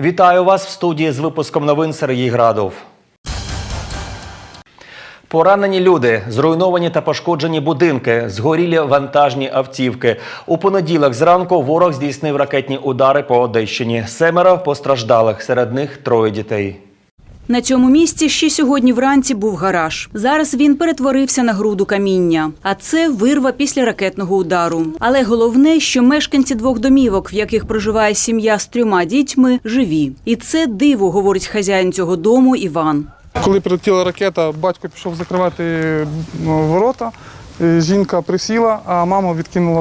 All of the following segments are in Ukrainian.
Вітаю вас в студії з випуском новин Сергій Градов. Поранені люди, зруйновані та пошкоджені будинки, згорілі вантажні автівки. У понеділок зранку ворог здійснив ракетні удари по Одещині. Семеро постраждалих, серед них троє дітей. На цьому місці ще сьогодні вранці був гараж. Зараз він перетворився на груду каміння. А це вирва після ракетного удару. Але головне, що мешканці двох домівок, в яких проживає сім'я з трьома дітьми, живі. І це диво, говорить хазяїн цього дому Іван. Коли прилетіла ракета, батько пішов закривати ну, ворота. Е, Жінка присіла, а мама відкинула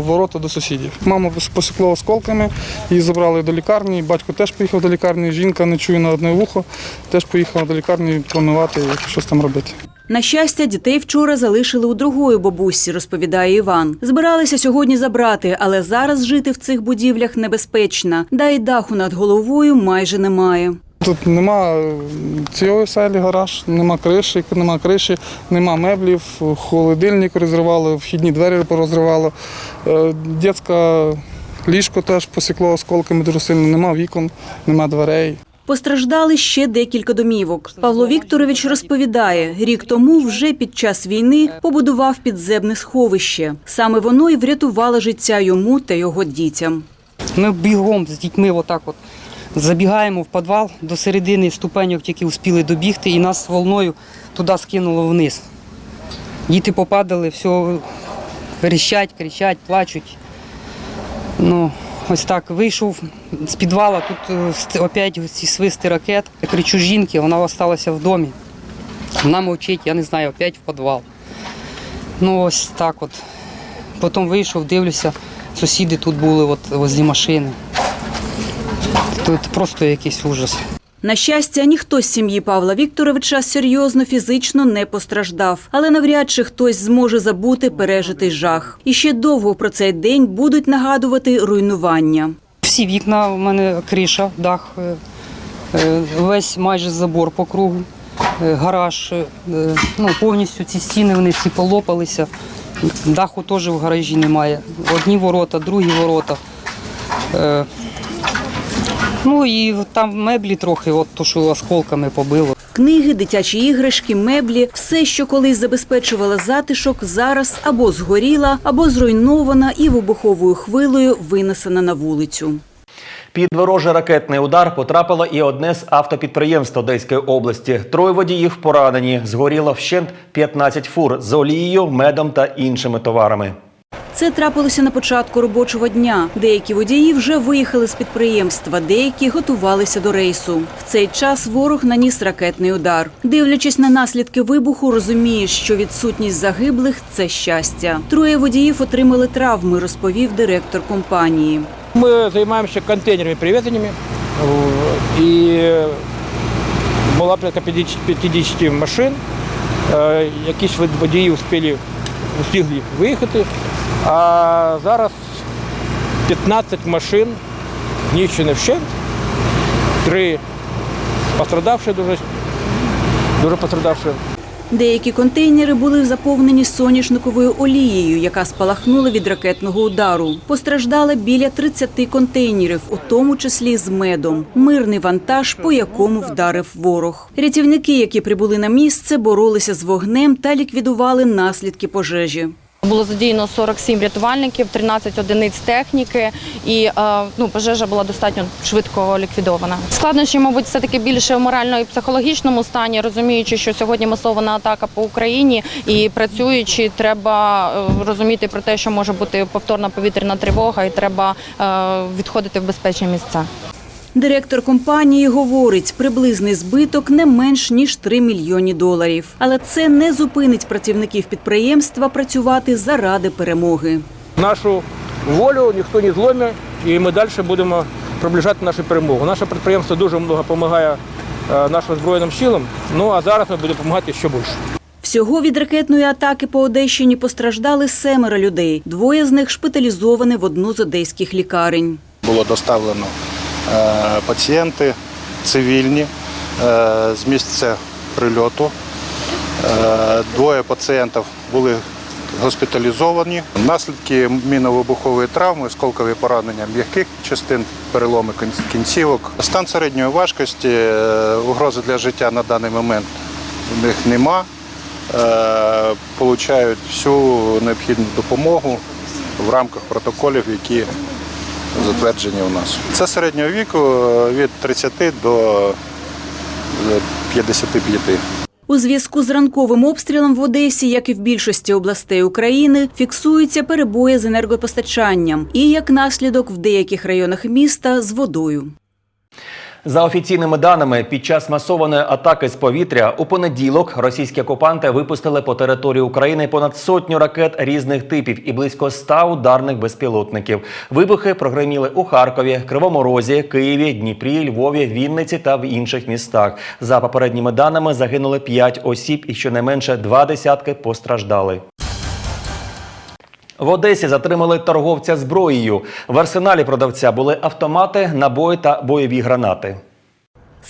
ворота до сусідів. Маму посікло осколками, її забрали до лікарні. Батько теж поїхав до лікарні. Жінка не чує на одне вухо, теж поїхала до лікарні планувати, щось там робити. На щастя, дітей вчора залишили у другої бабусі, розповідає Іван. Збиралися сьогодні забрати, але зараз жити в цих будівлях небезпечно. Да й даху над головою майже немає. Тут нема цієї селі гараж, нема криші, нема криші, нема меблів, холодильник розривало, вхідні двері порозривало. Е, ліжко теж посікло осколками дуже сильно, нема вікон, нема дверей. Постраждали ще декілька домівок. Павло Вікторович розповідає, рік тому вже під час війни побудував підземне сховище. Саме воно й врятувало життя йому та його дітям. Ми бігом з дітьми отак от забігаємо в підвал до середини ступеньок, тільки успіли добігти, і нас волною туди скинуло вниз. Діти попадали, все верещать, кричать, плачуть. Ну, ось так вийшов з підвала, тут е, опять ці свисти ракет. Я кричу жінки, вона залишилася в домі. Вона мовчить, я не знаю, опять в підвал. Ну ось так от. Потім вийшов, дивлюся, сусіди тут були от, возле машини. Тут просто якийсь ужас. На щастя, ніхто з сім'ї Павла Вікторовича серйозно фізично не постраждав, але навряд чи хтось зможе забути пережитий жах. І ще довго про цей день будуть нагадувати руйнування. Всі вікна, у мене криша, дах, е, е, весь майже забор по кругу, е, гараж, ну, повністю ці стіни вони всі полопалися. Даху теж в гаражі немає. Одні ворота, другі ворота. Ну і там меблі трохи, от то, що осколками побило. Книги, дитячі іграшки, меблі, все, що колись забезпечувало затишок, зараз або згоріла, або зруйнована і вибуховою хвилею винесена на вулицю. Під ворожий ракетний удар потрапило і одне з автопідприємств Одеської області. Троє водіїв поранені. Згоріло вщент 15 фур з олією, медом та іншими товарами. Це трапилося на початку робочого дня. Деякі водії вже виїхали з підприємства, деякі готувалися до рейсу. В цей час ворог наніс ракетний удар. Дивлячись на наслідки вибуху, розумієш, що відсутність загиблих це щастя. Троє водіїв отримали травми, розповів директор компанії. Мы займаемся контейнерами привезениями. І була 50 50 машин. Е, Якісь водії успіли, встигли виїхати. А зараз 15 машин знищені вщент. Три пострадавші дуже, дуже пострадавші. Деякі контейнери були заповнені соняшниковою олією, яка спалахнула від ракетного удару. Постраждали біля 30 контейнерів, у тому числі з медом. Мирний вантаж, по якому вдарив ворог. Рятівники, які прибули на місце, боролися з вогнем та ліквідували наслідки пожежі. Було задіяно 47 рятувальників, 13 одиниць техніки, і е, ну, пожежа була достатньо швидко ліквідована. Складнощі, мабуть, все таки більше в морально і психологічному стані, розуміючи, що сьогодні масована атака по Україні, і працюючи, треба е, розуміти про те, що може бути повторна повітряна тривога, і треба е, відходити в безпечні місця. Директор компанії говорить, приблизний збиток не менш ніж 3 мільйони доларів. Але це не зупинить працівників підприємства працювати заради перемоги. Нашу волю ніхто не зломить, і ми далі будемо приближати нашу перемогу. Наше підприємство дуже багато допомагає е, нашим Збройним силам, ну а зараз ми будемо допомагати ще більше. Всього від ракетної атаки по Одещині постраждали семеро людей. Двоє з них шпиталізовані в одну з одеських лікарень. було доставлено пацієнти цивільні е, з місця прильоту. Е, Двоє пацієнтів були госпіталізовані. Наслідки міновибухової травми, осколкові поранення м'яких частин, переломи кінцівок. Стан середньої важкості, е, угрози для життя на даний момент у них нема. Е, Получають всю необхідну допомогу в рамках протоколів, які затверджені у нас. Це середнього віку е, від 30 до е, 55. У зв'язку з ранковим обстрілом в Одесі, як і в більшості областей України, фіксуються перебої з енергопостачанням і, як наслідок, в деяких районах міста з водою. За офіційними даними, під час масованої атаки з повітря у понеділок російські окупанти випустили по території України понад сотню ракет різних типів і близько ста ударних безпілотників. Вибухи прогреміли у Харкові, Кривому Розі, Києві, Дніпрі, Львові, Вінниці та в інших містах. За попередніми даними загинули п'ять осіб і щонайменше два десятки постраждали. В Одесі затримали торговця зброєю. В арсеналі продавця були автомати, набої та бойові гранати.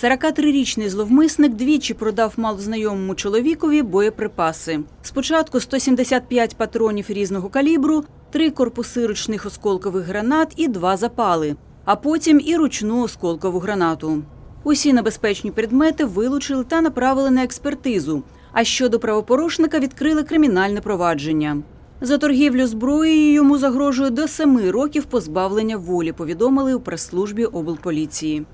43-річний зловмисник двічі продав малознайомому чоловікові боєприпаси. Спочатку 175 патронів різного калібру, три корпуси ручних осколкових гранат і два запали, а потім і ручну осколкову гранату. Усі небезпечні предмети вилучили та направили на експертизу. А щодо правопорушника відкрили кримінальне провадження. За торгівлю зброєю йому загрожує до семи років позбавлення волі, повідомили у прес-службі облполіції.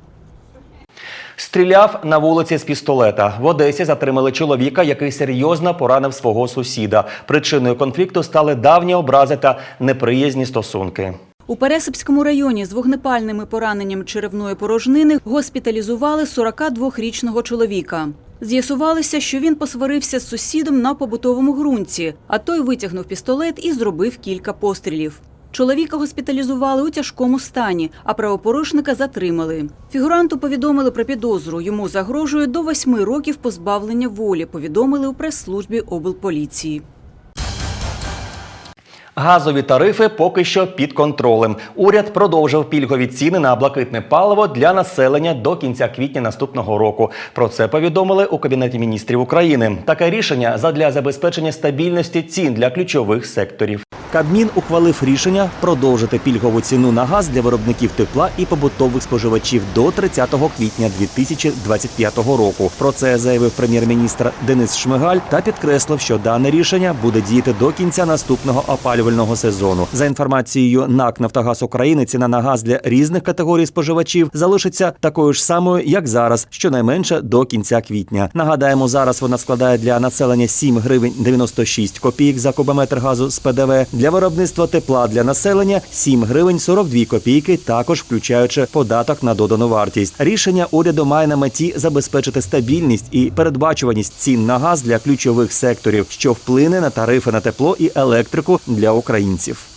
Стріляв на вулиці з пістолета. В Одесі затримали чоловіка, який серйозно поранив свого сусіда. Причиною конфлікту стали давні образи та неприязні стосунки. У Пересипському районі з вогнепальними пораненням черевної порожнини госпіталізували 42-річного чоловіка. З'ясувалося, що він посварився з сусідом на побутовому ґрунті, а той витягнув пістолет і зробив кілька пострілів. Чоловіка госпіталізували у тяжкому стані, а правопорушника затримали. Фігуранту повідомили про підозру. Йому загрожує до восьми років позбавлення волі. Повідомили у прес-службі облполіції. Газові тарифи поки що під контролем. Уряд продовжив пільгові ціни на блакитне паливо для населення до кінця квітня наступного року. Про це повідомили у кабінеті міністрів України. Таке рішення задля забезпечення стабільності цін для ключових секторів. Кабмін ухвалив рішення продовжити пільгову ціну на газ для виробників тепла і побутових споживачів до 30 квітня 2025 року. Про це заявив прем'єр-міністр Денис Шмигаль та підкреслив, що дане рішення буде діяти до кінця наступного опалювального сезону. За інформацією НАК Нафтогаз України, ціна на газ для різних категорій споживачів залишиться такою ж самою, як зараз, щонайменше до кінця квітня. Нагадаємо, зараз вона складає для населення 7 гривень 96 копійок за кубометр газу з ПДВ. Для виробництва тепла для населення 7 гривень 42 копійки, також включаючи податок на додану вартість. Рішення уряду має на меті забезпечити стабільність і передбачуваність цін на газ для ключових секторів, що вплине на тарифи на тепло і електрику для українців.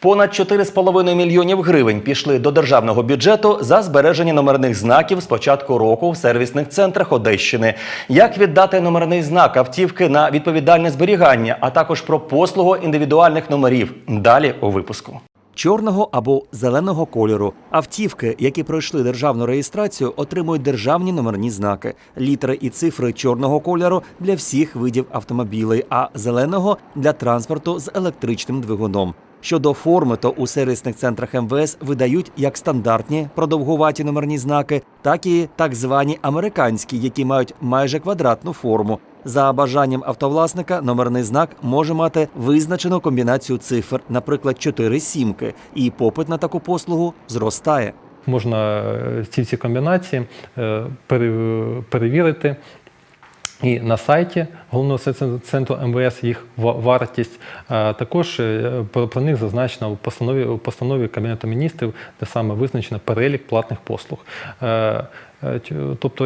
Понад 4,5 мільйонів гривень пішли до державного бюджету за збереження номерних знаків з початку року в сервісних центрах Одещини. Як віддати номерний знак автівки на відповідальне зберігання, а також про послугу індивідуальних номерів. Далі у випуску. Чорного або зеленого кольору автівки, які пройшли державну реєстрацію, отримують державні номерні знаки, літери і цифри чорного кольору для всіх видів автомобілей, а зеленого для транспорту з електричним двигуном. Щодо форми, то у сервісних центрах МВС видають як стандартні продовгуваті номерні знаки, так і так звані американські, які мають майже квадратну форму. За бажанням автовласника номерний знак може мати визначену комбінацію цифр, наприклад, 4 сімки, і попит на таку послугу зростає. Можна е, ці всі комбінації е, перевірити. І на сайті головного центру МВС їх вартість. Також е, про, них зазначено в постанові, в постанові Кабінету міністрів, де саме визначено перелік платних послуг. Е, е, Тобто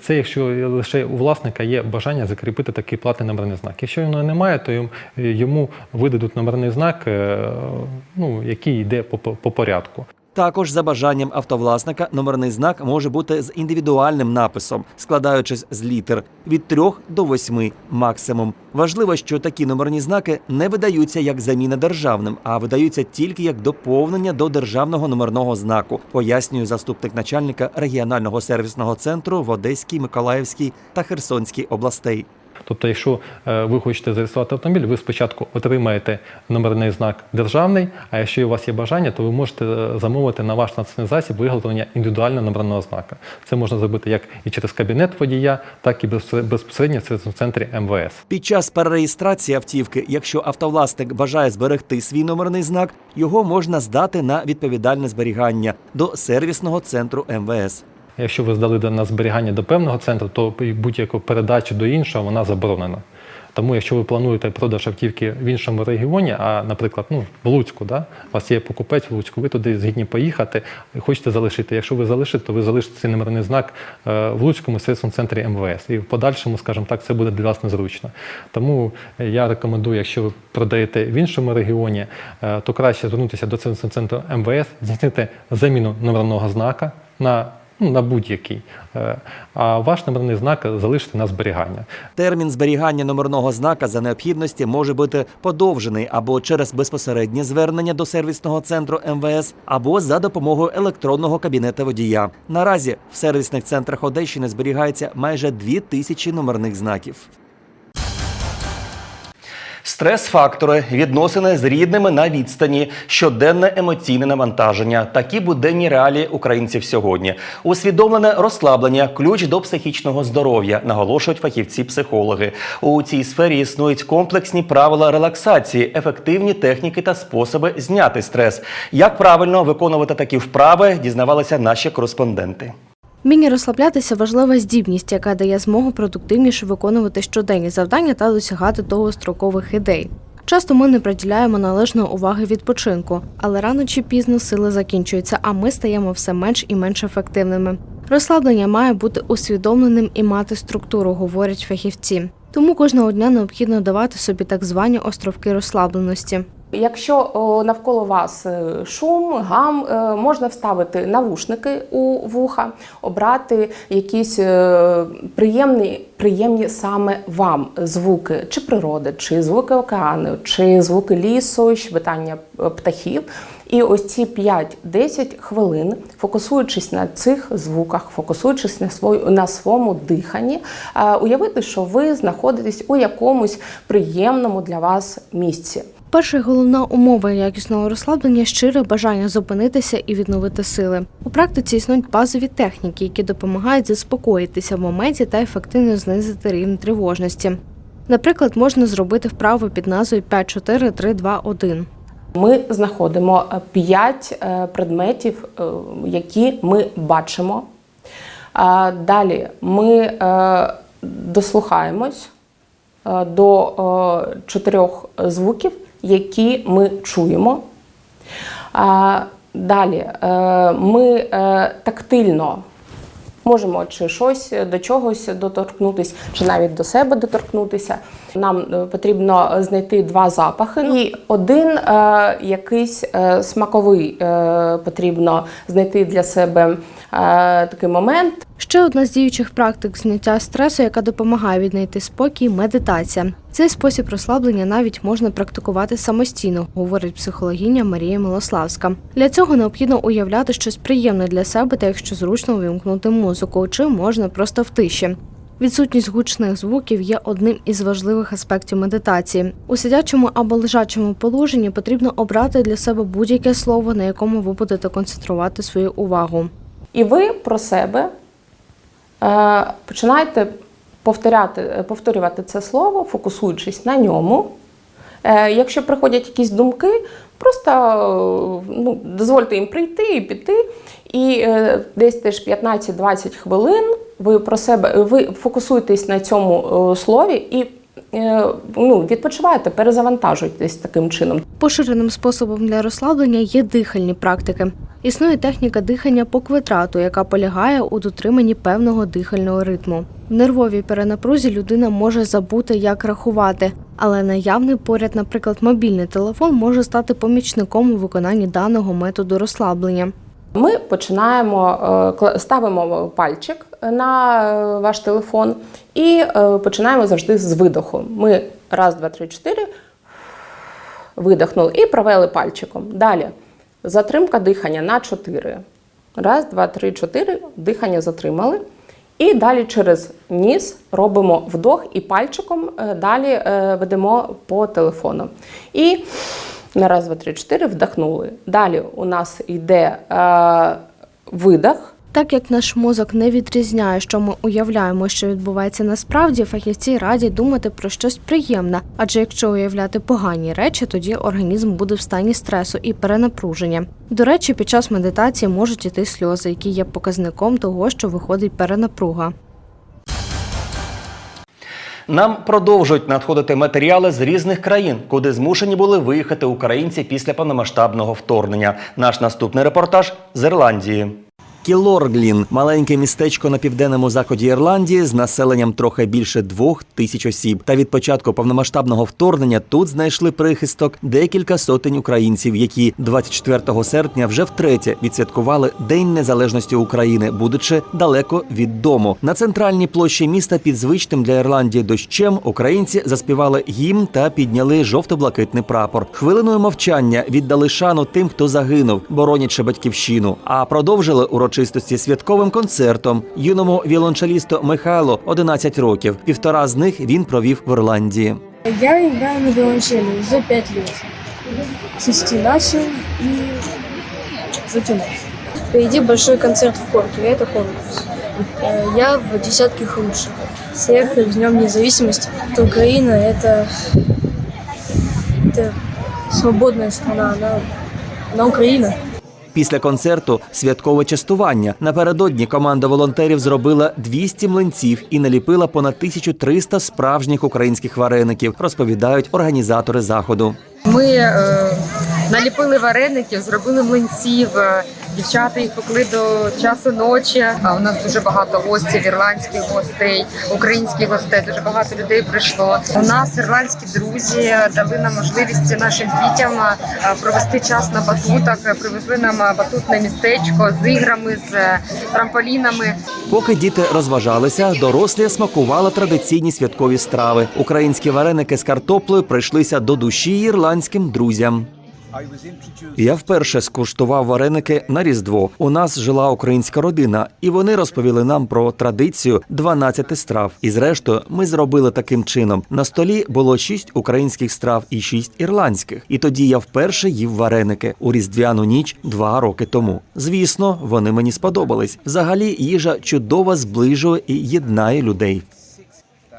це якщо лише у власника є бажання закріпити такий платний номерний знак. Якщо його немає, то йому- видадуть номерний знак, ну, який йде по порядку. Також за бажанням автовласника номерний знак може бути з індивідуальним написом, складаючись з літер від 3 до 8 максимум. Важливо, що такі номерні знаки не видаються як заміна державним, а видаються тільки як доповнення до державного номерного знаку, пояснює заступник начальника регіонального сервісного центру в Одеській, Миколаївській та Херсонській областей. Тобто, якщо е, ви хочете зареєструвати автомобіль, ви спочатку отримаєте номерний знак державний, а якщо у вас є бажання, то ви можете е, замовити на ваш транспортний засіб виготовлення індивідуального номерного знака. Це можна зробити як і через кабінет водія, так і безпосер- безпосередньо в центрі МВС. Під час перереєстрації автівки, якщо автовласник бажає зберегти свій номерний знак, його можна здати на відповідальне зберігання до сервісного центру МВС. Якщо ви здали на зберігання до певного центру, то будь-яку передачу до іншого вона заборонена. Тому, якщо ви плануєте продаж автівки в іншому регіоні, а, наприклад, ну, в Луцьку, да? у вас є покупець в Луцьку, ви туди згідні поїхати і хочете залишити. Якщо ви залишите, то ви залишите цей номерний знак е, в Луцькому сервісному центрі МВС. І в подальшому, скажімо так, це буде для вас незручно. Тому я рекомендую, якщо ви продаєте в іншому регіоні, е, то краще звернутися до сервісного центру МВС, здійснити заміну номерного знака на ну, на будь-який. Е, А ваш номерний знак залишити на зберігання. Термін зберігання номерного знака за необхідності може бути подовжений або через безпосереднє звернення до сервісного центру МВС, або за допомогою електронного кабінета водія. Наразі в сервісних центрах Одещини зберігається майже дві тисячі номерних знаків. Стрес-фактори, відносини з рідними на відстані, щоденне емоційне навантаження. Такі буденні реалії українців сьогодні. Усвідомлене розслаблення, ключ до психічного здоров'я, наголошують фахівці-психологи. У цій сфері існують комплексні правила релаксації, ефективні техніки та способи зняти стрес. Як правильно виконувати такі вправи, дізнавалися наші кореспонденти. Вміння розслаблятися важлива здібність, яка дає змогу продуктивніше виконувати щоденні завдання та досягати довгострокових ідей. Часто ми не приділяємо належної уваги відпочинку, але рано чи пізно сили закінчуються, а ми стаємо все менш і менш ефективними. Розслаблення має бути усвідомленим і мати структуру, говорять фахівці. Тому кожного дня необхідно давати собі так звані островки розслабленості. Якщо навколо вас е, шум, гам, е, можна вставити навушники у вуха, обрати якісь е, приємні, приємні саме вам звуки, чи природи, чи звуки океану, чи звуки лісу, щебетання птахів. І ось ці 5-10 хвилин, фокусуючись на цих звуках, фокусуючись на свою на своєму диханні, уявити, що ви знаходитесь у якомусь приємному для вас місці. Перша і головна умова якісного розслаблення щире бажання зупинитися і відновити сили. У практиці існують базові техніки, які допомагають заспокоїтися в моменті та ефективно знизити рівень тривожності. Наприклад, можна зробити вправу під назвою 5-4-3-2-1. Ми знаходимо 5 предметів, е, які ми бачимо. Далі ми е, дослухаємось е, до е, чотирьох звуків, які ми чуємо. А Далі е, ми е, тактильно можемо чи щось до чогось доторкнутися, чи навіть до себе доторкнутися. Нам е, потрібно знайти два запахи, і один е, якийсь е, смаковий е, потрібно знайти для себе е, такий момент. Ще одна з діючих практик зняття стресу, яка допомагає віднайти спокій медитація. Цей спосіб розслаблення навіть можна практикувати самостійно, говорить психологиня Марія Милославська. Для цього необхідно уявляти щось приємне для себе, та якщо зручно увімкнути музику, чи можна просто в тиші. Відсутність гучних звуків є одним із важливих аспектів медитації. У сидячому або лежачому положенні потрібно обрати для себе будь-яке слово, на якому ви будете концентрувати свою увагу. І ви про себе е, починаєте повторяти, повторювати це слово, фокусуючись на ньому. Е, якщо приходять якісь думки, просто е, ну, дозвольте їм прийти і піти. І е, десь теж 15-20 хвилин ви про себе ви фокусуєтесь на цьому е, слові і е, ну, відпочиваєте, перезавантажуєтесь таким чином. Поширеним способом для розслаблення є дихальні практики. Існує техніка дихання по квадрату, яка полягає у дотриманні певного дихального ритму. В нервовій перенапрузі людина може забути, як рахувати, але наявний поряд, наприклад, мобільний телефон може стати помічником у виконанні даного методу розслаблення. Ми починаємо е, ставимо пальчик на е, ваш телефон і е, починаємо завжди з видоху. Ми раз, два, три, чотири видихнули і провели пальчиком. Далі затримка дихання на 4. Раз, два, три, чотири. Дихання затримали. І далі через ніс робимо вдох і пальчиком далі ведемо по телефону. І на раз, два, три, чотири вдохнули. Далі у нас йде е, видох. Так як наш мозок не відрізняє, що ми уявляємо, що відбувається насправді, фахівці радять думати про щось приємне. Адже якщо уявляти погані речі, тоді організм буде в стані стресу і перенапруження. До речі, під час медитації можуть іти сльози, які є показником того, що виходить перенапруга. Нам продовжують надходити матеріали з різних країн, куди змушені були виїхати українці після повномасштабного вторгнення. Наш наступний репортаж з Ірландії. Кілорглін маленьке містечко на південному заході Ірландії з населенням трохи більше двох тисяч осіб. Та від початку повномасштабного вторгнення тут знайшли прихисток декілька сотень українців, які 24 серпня вже втретє відсвяткували День Незалежності України, будучи далеко від дому. На центральній площі міста під звичним для Ірландії дощем українці заспівали гімн та підняли жовто-блакитний прапор. Хвилиною мовчання віддали шану тим, хто загинув, боронячи батьківщину. А продовжили урочистості святковим концертом юному віолончелісту Михайло 11 років. Півтора з них він провів в Ірландії. Я играю на виолончели уже пять лет. С шести начал и затянулся. Впереди большой концерт в Корке, это конкурс. Э, Я в десятке лучших. Всех с Днем Независимости. Украина это, это свободная страна, она, она Украина. Після концерту святкове частування. Напередодні команда волонтерів зробила 200 млинців і наліпила понад 1300 справжніх українських вареників, розповідають організатори заходу. Ми е, наліпили вареників, зробили млинців. е, Дівчата їх пекли до часу ночі. А у нас дуже багато гостів, ірландських гостей, українських гостей. Дуже багато людей прийшло. У нас ірландські друзі дали нам можливість нашим дітям е, провести час на батутах. Е, Привезли нам батутне містечко з іграми, з трамполінами. Поки діти розважалися, дорослі смакували традиційні святкові страви. Українські вареники з картоплею прийшлися до душі ірландським друзям. Я вперше скуштував вареники на Різдво. У нас жила українська родина, і вони розповіли нам про традицію 12 страв. І зрештою, ми зробили таким чином. На столі було 6 українських страв і 6 ірландських. І тоді я вперше їв вареники у різдвяну ніч два роки тому. Звісно, вони мені сподобались. Взагалі, їжа чудово зближує і єднає людей.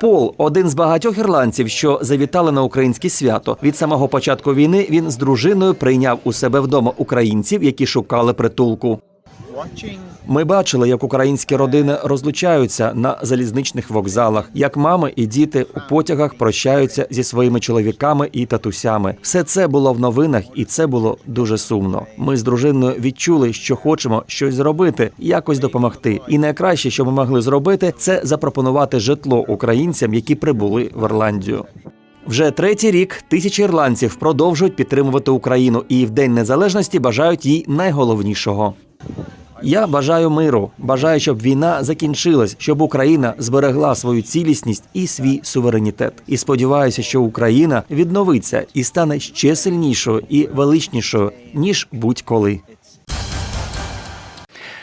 Пол один з багатьох ірландців, що завітали на українське свято. Від самого початку війни він з дружиною прийняв у себе вдома українців, які шукали притулку. Ми бачили, як українські родини розлучаються на залізничних вокзалах, як мами і діти у потягах прощаються зі своїми чоловіками і татусями. Все це було в новинах, і це було дуже сумно. Ми з дружиною відчули, що хочемо щось зробити, якось допомогти. І найкраще, що ми могли зробити, це запропонувати житло українцям, які прибули в Ірландію. Вже третій рік тисячі ірландців продовжують підтримувати Україну і в День Незалежності бажають їй найголовнішого. Я бажаю миру, бажаю, щоб війна закінчилась, щоб Україна зберегла свою цілісність і свій суверенітет. І сподіваюся, що Україна відновиться і стане ще сильнішою і величнішою ніж будь-коли.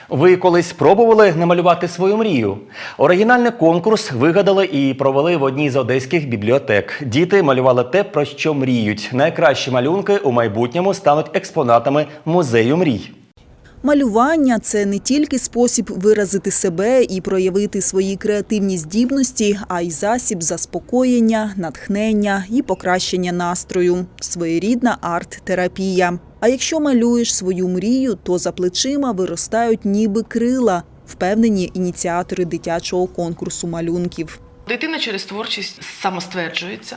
Ви колись спробували намалювати свою мрію? Оригінальний конкурс вигадали і провели в одній з одеських бібліотек. Діти малювали те, про що мріють. Найкращі малюнки у майбутньому стануть експонатами музею мрій. Малювання це не тільки спосіб виразити себе і проявити свої креативні здібності, а й засіб заспокоєння, натхнення і покращення настрою. Своєрідна арт-терапія. А якщо малюєш свою мрію, то за плечима виростають ніби крила, впевнені ініціатори дитячого конкурсу малюнків. Дитина через творчість самостверджується,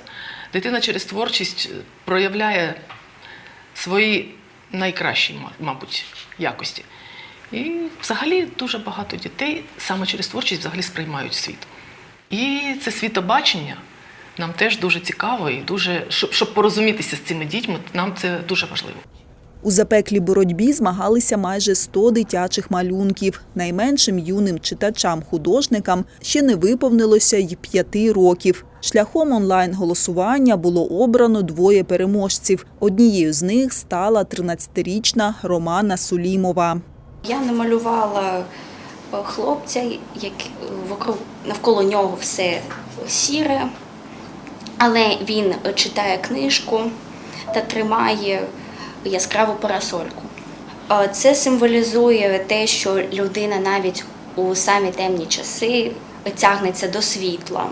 дитина через творчість проявляє свої найкращі, ма- мабуть, якості. І взагалі дуже багато дітей саме через творчість взагалі сприймають світ. І це світобачення нам теж дуже цікаво і дуже, щоб, щоб порозумітися з цими дітьми, нам це дуже важливо. У запеклій боротьбі змагалися майже 100 дитячих малюнків. Найменшим юним читачам-художникам ще не виповнилося й п'яти років. Шляхом онлайн-голосування було обрано двоє переможців. Однією з них стала 13-річна Романа Сулімова. Я намалювала хлопця, як вокруг навколо нього все сіре, але він читає книжку та тримає яскраву парасольку. Це символізує те, що людина навіть у самі темні часи тягнеться до світла.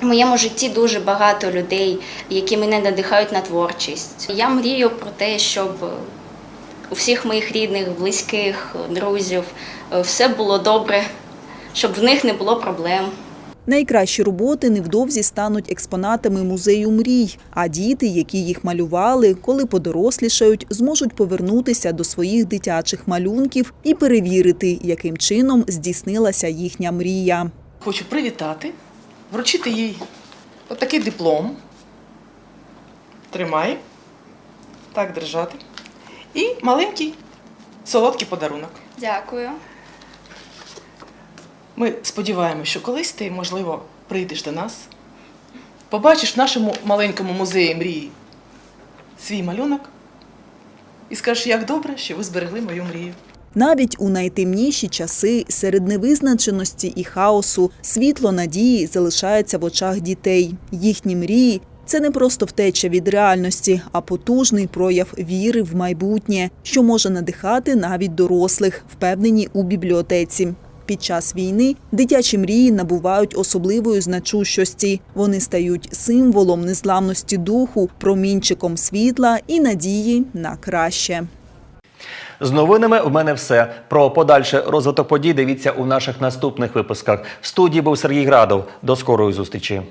В моєму житті дуже багато людей, які мене надихають на творчість. Я мрію про те, щоб у всіх моїх рідних, близьких, друзів е, все було добре, щоб в них не було проблем. Найкращі роботи невдовзі стануть експонатами музею мрій, а діти, які їх малювали, коли подорослішають, зможуть повернутися до своїх дитячих малюнків і перевірити, яким чином здійснилася їхня мрія. Хочу привітати, вручити їй отакий диплом. Тримай. Так держати. І маленький солодкий подарунок. Дякую. Ми сподіваємося, що колись ти, можливо, прийдеш до нас, побачиш в нашому маленькому музеї мрії свій малюнок і скажеш, як добре, що ви зберегли мою мрію. Навіть у найтемніші часи, серед невизначеності і хаосу, світло надії залишається в очах дітей. Їхні мрії це не просто втеча від реальності, а потужний прояв віри в майбутнє, що може надихати навіть дорослих, впевнені у бібліотеці. Під час війни дитячі мрії набувають особливої значущості. Вони стають символом незламності духу, промінчиком світла і надії на краще. З новинами в мене все. Про подальший розвиток подій дивіться у наших наступних випусках. В студії був Сергій Градов. До скорої зустрічі.